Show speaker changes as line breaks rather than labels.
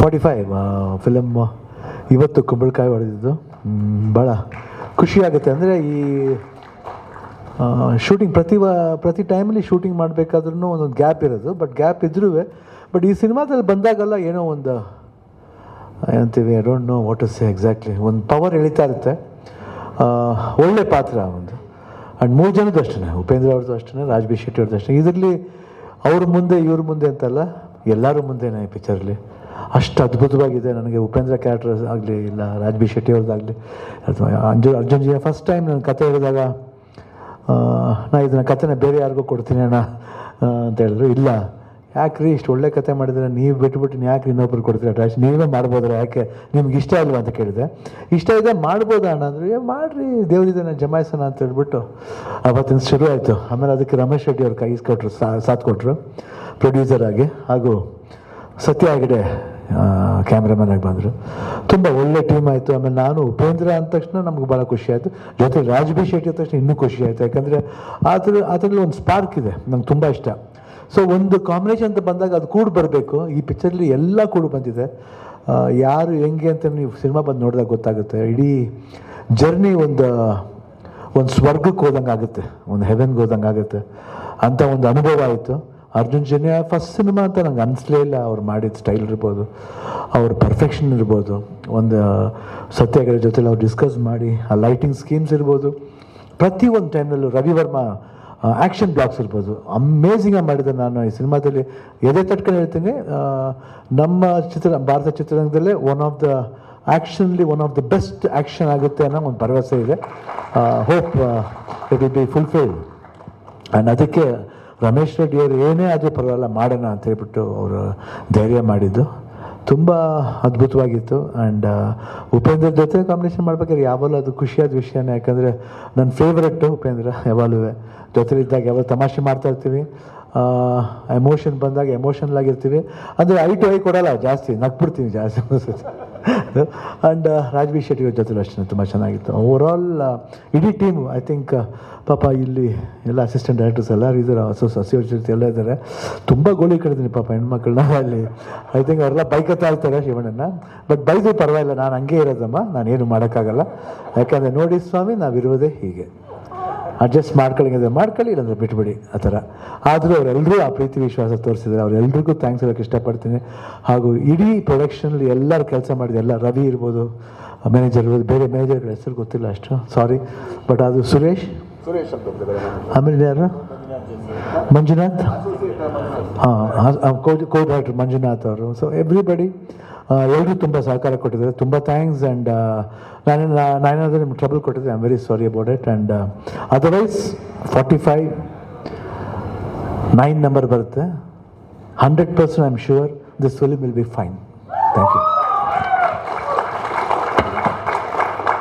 Forty five film ಇವತ್ತು ಕುಂಬಳಕಾಯಿ ಹೊಡೆದಿದ್ದು. ಭಾಳ ಖುಷಿಯಾಗುತ್ತೆ ಅಂದರೆ ಈ ಶೂಟಿಂಗ್ ಪ್ರತಿ ಪ್ರತಿ ಟೈಮಲ್ಲಿ ಶೂಟಿಂಗ್ ಮಾಡಬೇಕಾದ್ರೂ ಒಂದೊಂದು ಗ್ಯಾಪ್ ಇರೋದು. ಬಟ್ ಗ್ಯಾಪ್ ಇದ್ರೂ ಬಟ್ ಈ ಸಿನಿಮಾದಲ್ಲಿ ಬಂದಾಗಲ್ಲ ಏನೋ ಒಂದು ಏನಂತೀವಿ I don't know what is exactly ಒಂದು ಪವರ್ ಎಳಿತಾ ಇರುತ್ತೆ. ಒಳ್ಳೆ ಪಾತ್ರ ಒಂದು. ಆ್ಯಂಡ್ ಮೂರು ಜನದ್ದು ಅಷ್ಟೇ ಉಪೇಂದ್ರ ಅವ್ರದ್ದು ಅಷ್ಟೇ ರಾಜ್ ಶೆಟ್ಟಿ ಅವ್ರದ್ದು ಅಷ್ಟೇ ಇದರಲ್ಲಿ ಅವ್ರ ಮುಂದೆ, ಇವ್ರ ಮುಂದೆ ಅಂತಲ್ಲ, ಎಲ್ಲರೂ ಮುಂದೆನೇ ಈ ಪಿಕ್ಚರಲ್ಲಿ ಅಷ್ಟು ಅದ್ಭುತವಾಗಿದೆ ನನಗೆ. ಉಪೇಂದ್ರ ಕ್ಯಾರೆಕ್ಟರ್ ಆಗಲಿ, ಇಲ್ಲ ರಾಜ್ಬಿ ಶೆಟ್ಟಿ ಅವ್ರದ್ದಾಗಲಿ ಅಂಜು, ಅರ್ಜುನ್ ಜಿ ಫಸ್ಟ್ ಟೈಮ್ ನನ್ನ ಕತೆ ಹೇಳಿದಾಗ ನಾ ಇದನ್ನ ಕತೆನ ಬೇರೆ ಯಾರಿಗೂ ಕೊಡ್ತೀನಿ ಅಣ್ಣ ಅಂತ ಹೇಳಿದ್ರು. ಇಲ್ಲ. ಯಾಕ್ರಿ ಇಷ್ಟು ಒಳ್ಳೆ ಕತೆ ಮಾಡಿದ್ರೆ ನೀವು ಬಿಟ್ಬಿಟ್ಟು ಯಾಕೆ ಇನ್ನೊಬ್ರು ಕೊಡ್ತೀರಾ ಟ್ರಾಶ್ ನೀವೇ ಮಾಡ್ಬೋದ್ರ? ಯಾಕೆ? ನಿಮ್ಗೆ ಇಷ್ಟ ಇಲ್ವಾ ಅಂತ ಕೇಳಿದೆ. ಇಷ್ಟ ಇದೆ ಮಾಡ್ಬೋದಾ ಅಣ್ಣ "ಏ, ಮಾಡ್ರಿ ದೇವ್ರಿದ್ದಾನೆ ಜಮಾಯಿಸೋಣ ಅಂತ ಹೇಳ್ಬಿಟ್ಟು ಅವತ್ತಿನ ಶುರು ಆಯಿತು. ಆಮೇಲೆ ಅದಕ್ಕೆ ರಮೇಶ್ ಶೆಟ್ಟಿ ಅವ್ರು ಕೈ ಕೊಟ್ಟರು ಸಾಥ್ ಕೊಟ್ಟರು ಪ್ರೊಡ್ಯೂಸರ್ ಆಗಿ. ಹಾಗೂ ಸತ್ಯ ಹೆಗಡೆ ಕ್ಯಾಮ್ರಾಮನ್ ಆಗಿ ಬಂದರು. ತುಂಬ ಒಳ್ಳೆ ಟೀಮ್ ಆಯಿತು. ಆಮೇಲೆ ನಾನು ಉಪೇಂದ್ರ ಅಂದ ತಕ್ಷಣ ನಮ್ಗೆ ಭಾಳ ಖುಷಿ ಆಯಿತು. ಜೊತೆ ರಾಜ್ ಬಿ ಶೆಟ್ಟಿ ಅಂದ ತಕ್ಷಣ ಇನ್ನೂ ಖುಷಿ ಆಯಿತು. ಯಾಕಂದರೆ ಥರ ಅದರಲ್ಲಿ ಒಂದು ಸ್ಪಾರ್ಕ್ ಇದೆ. ನಂಗೆ ತುಂಬ ಇಷ್ಟ. ಸೊ ಒಂದು ಕಾಂಬಿನೇಷನ್ ಅಂತ ಬಂದಾಗ ಅದು ಕೂಡ ಬರಬೇಕು. ಈ ಪಿಕ್ಚರಲ್ಲಿ ಎಲ್ಲ ಕೂಡ ಬಂದಿದೆ. ಯಾರು ಹೆಂಗೆ ಅಂತ ನೀವು ಸಿನಿಮಾ ಬಂದು ನೋಡಿದಾಗ ಗೊತ್ತಾಗುತ್ತೆ. ಇಡೀ ಜರ್ನಿ ಒಂದು ಒಂದು ಸ್ವರ್ಗಕ್ಕೆ ಹೋದಂಗೆ ಆಗುತ್ತೆ. ಒಂದು ಹೆವೆನ್ಗೆ ಹೋದಂಗೆ ಆಗುತ್ತೆ. ಅಂತ ಒಂದು ಅನುಭವ ಆಯಿತು. ಅರ್ಜುನ್ ಜನ್ಯ ಫಸ್ಟ್ ಸಿನಿಮಾ ಅಂತ ನಂಗೆ ಅನಿಸ್ಲೇ ಇಲ್ಲ. ಅವ್ರು ಮಾಡಿದ ಸ್ಟೈಲ್ ಇರ್ಬೋದು. ಅವ್ರ ಪರ್ಫೆಕ್ಷನ್ ಇರ್ಬೋದು. ಒಂದು ಸತ್ಯಾಗ್ರಹ ಜೊತೆಲಿ ಅವ್ರು ಡಿಸ್ಕಸ್ ಮಾಡಿ, ಆ ಲೈಟಿಂಗ್ ಸ್ಕೀಮ್ಸ್ ಇರ್ಬೋದು. ಪ್ರತಿ ಒಂದು ಟೈಮ್ನಲ್ಲೂ ರವಿ ವರ್ಮಾ ಆ್ಯಕ್ಷನ್ ಬ್ಲಾಕ್ಸ್ ಇರ್ಬೋದು. ಅಮೇಝಿಂಗಾಗಿ ಮಾಡಿದೆ ನಾನು ಈ ಸಿನಿಮಾದಲ್ಲಿ. ಎದೆ ತಟ್ಕೊಂಡು ಹೇಳ್ತೀನಿ ನಮ್ಮ ಚಿತ್ರ, ಭಾರತ ಚಿತ್ರರಂಗದಲ್ಲೇ one of the ಆ್ಯಕ್ಷನ್ಲಿ one of the best action ಆಗುತ್ತೆ ಅನ್ನೋ ಒಂದು ಭರವಸೆ ಇದೆ. Hope it will be fulfil and ಅದಕ್ಕೆ ರಮೇಶ್ ರೆಡ್ಡಿಯವರು ಏನೇ ಆದರೂ ಪರವಾಗಿಲ್ಲ, ಮಾಡೋಣ ಅಂತ ಹೇಳ್ಬಿಟ್ಟು ಅವರು ಧೈರ್ಯ ಮಾಡಿದ್ದು. ತುಂಬ ಅದ್ಭುತವಾಗಿತ್ತು. ಆ್ಯಂಡ್ ಉಪೇಂದ್ರ ಜೊತೆ ಕಾಂಬಿನೇಷನ್ ಮಾಡ್ಬೇಕಾದ್ರೆ ಯಾವಾಗಲೂ ಅದು ಖುಷಿಯಾದ ವಿಷಯನೇ. ಯಾಕಂದರೆ ನನ್ನ ಫೇವ್ರೆಟ್ಟು ಉಪೇಂದ್ರ ಯಾವಾಗಲೂ ಜೊತೆಲಿದ್ದಾಗ ಯಾವಾಗ ತಮಾಷೆ ಮಾಡ್ತಾ ಇರ್ತೀವಿ. ಎಮೋಷನ್ ಬಂದಾಗ ಎಮೋಷನಲ್ ಆಗಿರ್ತೀವಿ. ಅಂದರೆ ಐ ಟು ಐ ಕೊಡಲ್ಲ, ಜಾಸ್ತಿ. ನಗ್ಬಿಡ್ತೀನಿ ಜಾಸ್ತಿ ಆ್ಯಂಡ್ ರಾಜ್ ಬಿ ಶೆಟ್ಟಿ ಅವ್ರ ಜೊತೆಲೂ ಅಷ್ಟೇ, ತುಂಬ ಚೆನ್ನಾಗಿತ್ತು. ಓವರ್ ಆಲ್ ಇಡೀ ಟೀಮು ಐ ಥಿಂಕ್ ಪಾಪ ಇಲ್ಲಿ ಎಲ್ಲ ಅಸಿಸ್ಟೆಂಟ್ ಡೈರೆಕ್ಟರ್ಸ್ ಎಲ್ಲರೂ ಇದ್ದಾರೆ ಹೊಸ ಸಸಿಯವ್ರ ಜೊತೆ ಎಲ್ಲ ಇದ್ದಾರೆ ತುಂಬ ಗೋಳಿ ಕಡಿದೀನಿ ಪಾಪ ಹೆಣ್ಮಕ್ಳನ್ನ ಅಲ್ಲಿ. ಐ ಥಿಂಕ್ ಅವರೆಲ್ಲ ಬೈಕತ್ತಾ ಇರ್ತಾರೆ ಶಿವಣ್ಣನ ಬಟ್ ಬೈದು ಪರವಾಗಿಲ್ಲ, ನಾನು ಹಂಗೆ ಇರೋದಮ್ಮ, ನಾನೇನು ಮಾಡೋಕ್ಕಾಗಲ್ಲ. ಯಾಕೆಂದರೆ ನೋಡಿ ಸ್ವಾಮಿ, ನಾವಿರುವುದೇ ಹೀಗೆ. ಅಡ್ಜಸ್ಟ್ ಮಾಡ್ಕೊಳ್ಳಿಂಗಿದೆ ಮಾಡ್ಕೊಳ್ಳಿ ಇಲ್ಲಾಂದರೆ ಬಿಟ್ಬಿಡಿ ಆ ಥರ. ಆದರೂ ಅವರೆಲ್ಲರೂ ಆ ಪ್ರೀತಿ ವಿಶ್ವಾಸ ತೋರಿಸಿದ್ದಾರೆ. ಅವರೆಲ್ಲರಿಗೂ ಥ್ಯಾಂಕ್ಸ್ ಹೇಳೋಕ್ಕೆ ಇಷ್ಟಪಡ್ತೀನಿ. ಹಾಗೂ ಇಡೀ ಪ್ರೊಡಕ್ಷನಲ್ಲಿ ಎಲ್ಲರೂ ಕೆಲಸ ಮಾಡಿದೆ ಎಲ್ಲ ರವಿ ಇರ್ಬೋದು ಮ್ಯಾನೇಜರ್ ಇರ್ಬೋದು ಬೇರೆ ಮ್ಯಾನೇಜರ್ಗಳ ಹೆಸರು ಗೊತ್ತಿಲ್ಲ ಅಷ್ಟು. ಸಾರಿ ಬಟ್ ಅದು ಸುರೇಶ್.
ಸುರೇಶ್ ಅಂತ.
ಆಮೇಲೆ ಯಾರು? ಮಂಜುನಾಥ್. ಹಾಂ ಕೋ ಡಾಕ್ಟರ್ ಮಂಜುನಾಥ್ ಅವರು. ಸೊ ಎವ್ರಿಬಡಿ ಎಲ್ಲರೂ ತುಂಬ ಸಹಕಾರ ಕೊಟ್ಟಿದ್ದಾರೆ. ತುಂಬ ಥ್ಯಾಂಕ್ಸ್ ಆ್ಯಂಡ್ ನಾನು ನಾನೇನಾದರೂ ನಿಮ್ಗೆ ಟ್ರಬಲ್ ಕೊಟ್ಟಿದ್ದೆ I am very sorry about it and otherwise forty five nine number ಬರುತ್ತೆ. Hundred percent I am sure this film will be fine thank you